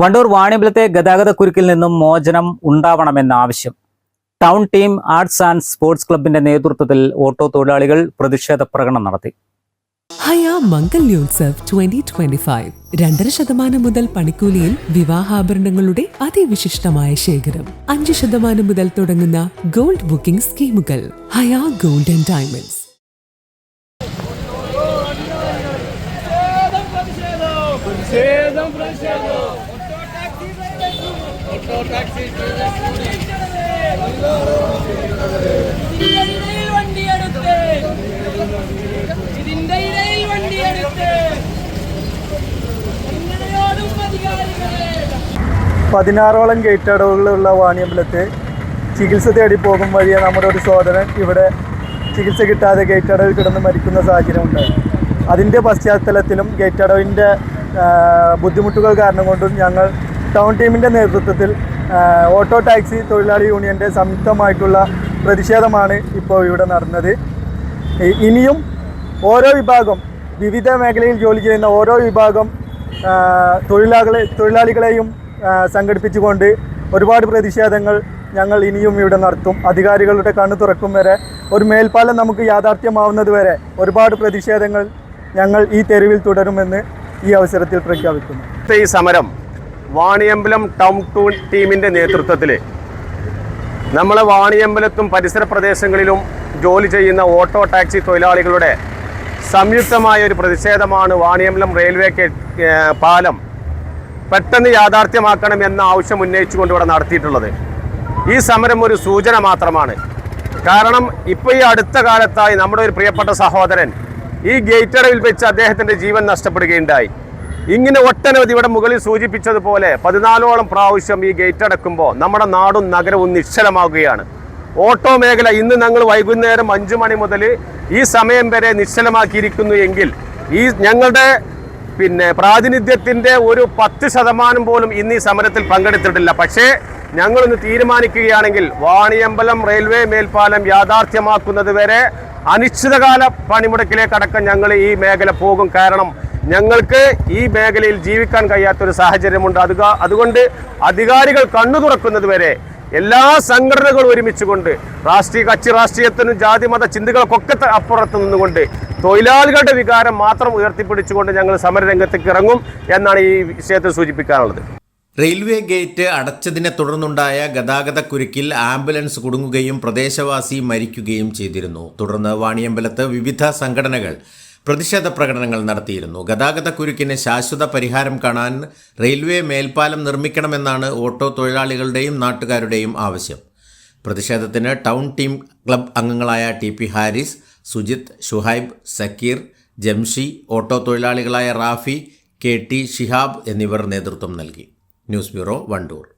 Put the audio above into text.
വണ്ടൂർ വാണിയമ്പലത്തെ ഗതാഗതക്കുരുക്കിൽ നിന്നും മോചനം ഉണ്ടാവണമെന്ന ആവശ്യം. Town team arts and sports ക്ലബിന്റെ നേതൃത്വത്തിൽ ഓട്ടോ തൊഴിലാളികൾ പ്രതിഷേധ പ്രകടനം നടത്തി. ഹയ മംഗല്യോത്സവ് ട്വന്റി ട്വന്റി ഫൈവ് രണ്ടര ശതമാനം മുതൽ പണിക്കൂലിയിൽ വിവാഹാഭരണങ്ങളുടെ അതിവിശിഷ്ടമായ ശേഖരം. അഞ്ച് ശതമാനം മുതൽ തുടങ്ങുന്ന ഗോൾഡ് ബുക്കിംഗ് സ്കീമുകൾ. ഹയാ ഗോൾഡൻ ആൻഡ് ഡയമണ്ട്സ് പ്രതിഷേധം പ്രതിഷേധം. ടാക്സി വണ്ടി ഇടയിൽ അധികാരികളെ പതിനാറോളം ഗേറ്റ് അടവുകളുള്ള വാണിയമ്പലത്ത് ചികിത്സ തേടി പോകും വഴിയെ നമ്മുടെ ഒരു സഹോദരൻ ഇവിടെ ചികിത്സ കിട്ടാതെ ഗേറ്റ് അടവിൽ കിടന്ന് മരിക്കുന്ന സാഹചര്യം ഉണ്ട് അതിന്റെ പശ്ചാത്തലത്തിലും ഗേറ്റ് അടവിന്റെ ബുദ്ധിമുട്ടുകൾ കാരണം കൊണ്ടും ഞങ്ങൾ ടൗൺ ടീമിന്റെ നേതൃത്വത്തിൽ ഓട്ടോ ടാക്സി തൊഴിലാളി യൂണിയന്റെ സംയുക്തമായിട്ടുള്ള പ്രതിഷേധമാണ് ഇപ്പോൾ ഇവിടെ നടന്നത്. ഇനിയും ഓരോ വിഭാഗം വിവിധ മേഖലയിൽ ജോലി ചെയ്യുന്ന ഓരോ വിഭാഗം തൊഴിലാളികളെ തൊഴിലാളികളെയും സംഘടിപ്പിച്ചുകൊണ്ട് ഒരുപാട് പ്രതിഷേധങ്ങൾ ഞങ്ങൾ ഇനിയും ഇവിടെ നടത്തും. അധികാരികളുടെ കണ്ണു തുറക്കും വരെ ഒരു മേൽപ്പാലം നമുക്ക് യാഥാർത്ഥ്യമാവുന്നത് വരെ ഒരുപാട് പ്രതിഷേധങ്ങൾ ഞങ്ങൾ ഈ തെരുവിൽ തുടരുമെന്ന് ഈ അവസരത്തിൽ പ്രഖ്യാപിക്കുന്നു. ഈ സമരം വാണിയമ്പലം ടൗൺ ടൂ ടീമിന്റെ നേതൃത്വത്തിൽ നമ്മളെ വാണിയമ്പലത്തും പരിസര പ്രദേശങ്ങളിലും ജോലി ചെയ്യുന്ന ഓട്ടോ ടാക്സി തൊഴിലാളികളുടെ സംയുക്തമായ ഒരു പ്രതിഷേധമാണ് വാണിയമ്പലം റെയിൽവേ പാലം പെട്ടെന്ന് യാഥാർത്ഥ്യമാക്കണം എന്ന ആവശ്യം ഉന്നയിച്ചുകൊണ്ട് ഇവിടെ നടത്തിയിട്ടുള്ളത്. ഈ സമരം ഒരു സൂചന മാത്രമാണ്. കാരണം ഇപ്പോൾ ഈ അടുത്ത കാലത്തായി നമ്മുടെ ഒരു പ്രിയപ്പെട്ട സഹോദരൻ ഈ ഗേറ്റടവിൽ വെച്ച് അദ്ദേഹത്തിന്റെ ജീവൻ നഷ്ടപ്പെടുകയുണ്ടായി. ഇങ്ങനെ ഒട്ടനവധി ഇവിടെ മുകളിൽ സൂചിപ്പിച്ചതുപോലെ പതിനാലോളം പ്രാവശ്യം ഈ ഗേറ്റ് അടക്കുമ്പോൾ നമ്മുടെ നാടും നഗരവും നിശ്ചലമാകുകയാണ്. ഓട്ടോ മേഖല ഇന്ന് ഞങ്ങൾ വൈകുന്നേരം അഞ്ചു മണി മുതൽ ഈ സമയം വരെ നിശ്ചലമാക്കിയിരിക്കുന്നു എങ്കിൽ ഈ ഞങ്ങളുടെ പിന്നെ പ്രാതിനിധ്യത്തിന്റെ ഒരു പത്ത് ശതമാനം പോലും ഇന്ന് ഈ സമരത്തിൽ പങ്കെടുത്തിട്ടില്ല. പക്ഷേ ഞങ്ങളൊന്ന് തീരുമാനിക്കുകയാണെങ്കിൽ വാണിയമ്പലം റെയിൽവേ മേൽപ്പാലം യാഥാർത്ഥ്യമാക്കുന്നത് വരെ അനിശ്ചിതകാല പണിമുടക്കിലേക്കടക്കം ഞങ്ങൾ ഈ മേഖല പോകും. കാരണം ഞങ്ങൾക്ക് ഈ മേഖലയിൽ ജീവിക്കാൻ കഴിയാത്തൊരു സാഹചര്യമുണ്ട്. അത് അതുകൊണ്ട് അധികാരികൾ കണ്ണു തുറക്കുന്നത് വരെ എല്ലാ സംഘടനകളും ഒരുമിച്ചുകൊണ്ട് രാഷ്ട്രീയ കക്ഷി രാഷ്ട്രീയത്തിനും ജാതി മത ചിന്തകൾക്കൊക്കെ അപ്പുറത്ത് നിന്നുകൊണ്ട് തൊഴിലാളികളുടെ വികാരം മാത്രം ഉയർത്തിപ്പിടിച്ചുകൊണ്ട് ഞങ്ങൾ സമരരംഗത്തേക്ക് ഇറങ്ങും എന്നാണ് ഈ വിഷയത്തിൽ സൂചിപ്പിക്കാനുള്ളത്. റെയിൽവേ ഗേറ്റ് അടച്ചതിനെ തുടർന്നുണ്ടായ ഗതാഗതക്കുരുക്കിൽ ആംബുലൻസ് കുടുങ്ങുകയും പ്രദേശവാസി മരിക്കുകയും ചെയ്തിരുന്നു. തുടർന്ന് വാണിയമ്പലത്ത് വിവിധ സംഘടനകൾ പ്രതിഷേധ പ്രകടനങ്ങൾ നടത്തിയിരുന്നു. ഗതാഗത ഗതാഗതക്കുരുക്കിന് ശാശ്വത പരിഹാരം കാണാൻ റെയിൽവേ മേൽപ്പാലം നിർമ്മിക്കണമെന്നാണ് ഓട്ടോ തൊഴിലാളികളുടെയും നാട്ടുകാരുടെയും ആവശ്യം. പ്രതിഷേധത്തിന് ടൗൺ ടീം ക്ലബ് അംഗങ്ങളായ T P Haris Sujith Shuhaib Sakkir Jamshi auto തൊഴിലാളികളായ Rafi K T Shihab എന്നിവർ നേതൃത്വം നൽകി. News bureau Wandoor.